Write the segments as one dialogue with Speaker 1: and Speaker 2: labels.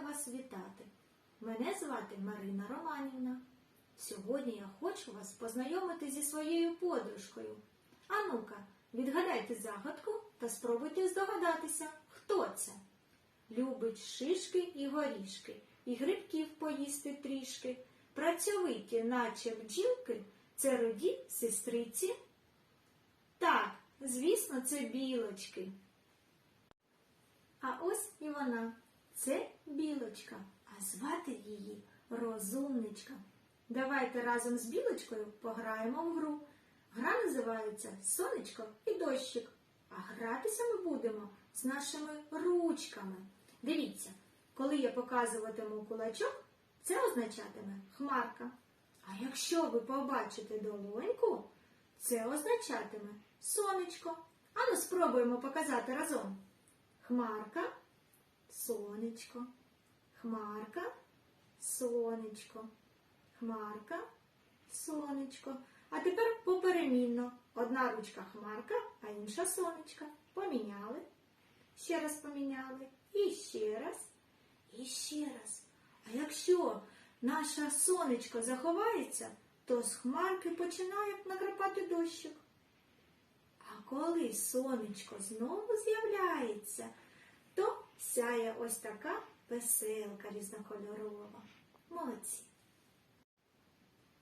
Speaker 1: вас вітати. Мене звати Марина Романівна. Сьогодні я хочу вас познайомити зі своєю подружкою. А ну-ка, відгадайте загадку та спробуйте здогадатися, хто це. Любить шишки і горішки, і грибків поїсти трішки. Працьовиті, наче бджілки, це роді сестриці. Так, звісно, це білочки. А ось і вона. Це білочка, а звати її розумничка. Давайте разом з білочкою пограємо в гру. Гра називається Сонечко і дощик. А гратися ми будемо з нашими ручками. Дивіться, коли я показуватиму кулачок, це означатиме хмарка. А якщо ви побачите долоньку, це означатиме сонечко. Ану, спробуємо показати разом. Хмарка, сонечко, хмарка, сонечко, хмарка, сонечко. А тепер поперемінно. Одна ручка хмарка, а інша сонечка. Поміняли. Ще раз поміняли. І ще раз. І ще раз. А якщо наша сонечко заховається, то з хмарки починає накрапати дощик. А коли сонечко знову з'являється, то сяє ось така веселка різнокольорова. Молодці.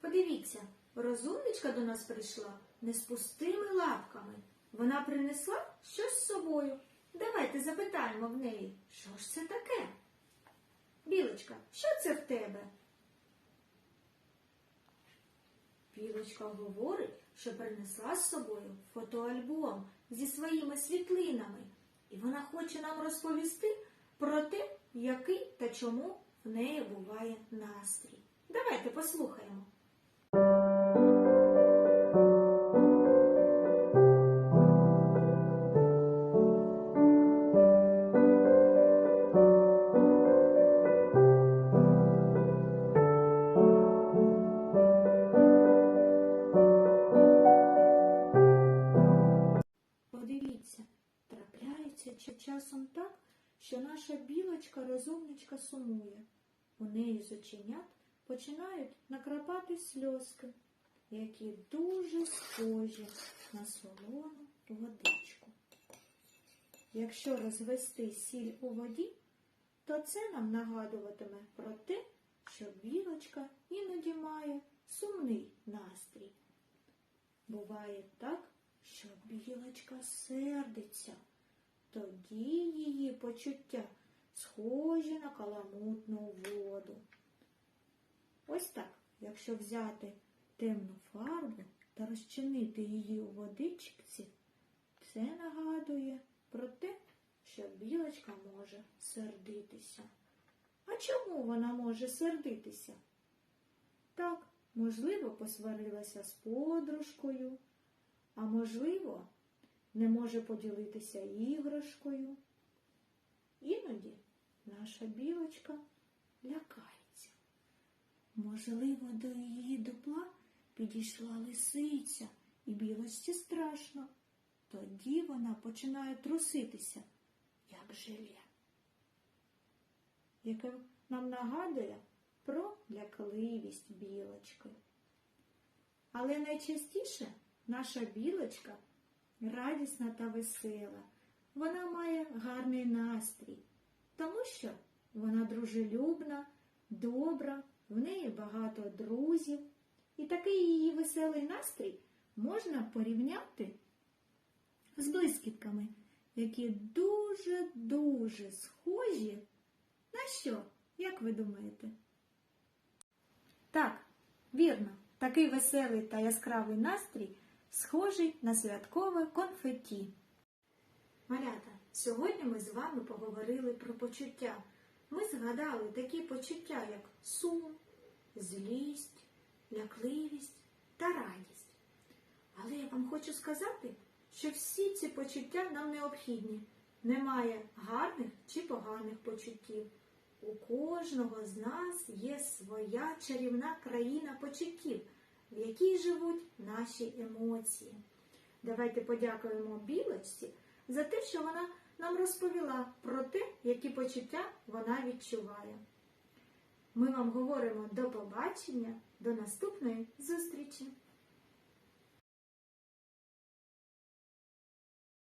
Speaker 1: Подивіться, розумничка до нас прийшла не з пустими лапками. Вона принесла щось з собою. Давайте запитаємо в неї, що ж це таке? Білочка, що це в тебе? Білочка говорить, що принесла з собою фотоальбом зі своїми світлинами, і вона хоче нам розповісти про те, який та чому в неї буває настрій. Давайте послухаємо. Часом так, що наша білочка розумничка сумує. У неї з оченят починають накрапати сльозки, які дуже схожі на солону водичку. Якщо розвести сіль у воді, то це нам нагадуватиме про те, що білочка іноді має сумний настрій. Буває так, що білочка сердиться, тоді її почуття схожі на каламутну воду. Ось так, якщо взяти темну фарбу та розчинити її у водичці, це нагадує про те, що білочка може сердитися. А чому вона може сердитися? Так, можливо, посварилася з подружкою, а можливо, не може поділитися іграшкою. Іноді наша білочка лякається. Можливо, до її дупла підійшла лисиця, і білості страшно. Тоді вона починає труситися, як желе, яке нам нагадує про лякливість білочки. Але найчастіше наша білочка радісна та весела. Вона має гарний настрій, тому що вона дружелюбна, добра, в неї багато друзів. І такий її веселий настрій можна порівняти з блискітками, які дуже-дуже схожі на що, як ви думаєте? Так, вірно, такий веселий та яскравий настрій схожий на святкове конфетті. Малята, сьогодні ми з вами поговорили про почуття. Ми згадали такі почуття, як сум, злість, лякливість та радість. Але я вам хочу сказати, що всі ці почуття нам необхідні. Немає гарних чи поганих почуттів. У кожного з нас є своя чарівна країна почуттів, в якій живуть наші емоції. Давайте подякуємо білочці за те, що вона нам розповіла про те, які почуття вона відчуває. Ми вам говоримо до побачення, до наступної зустрічі!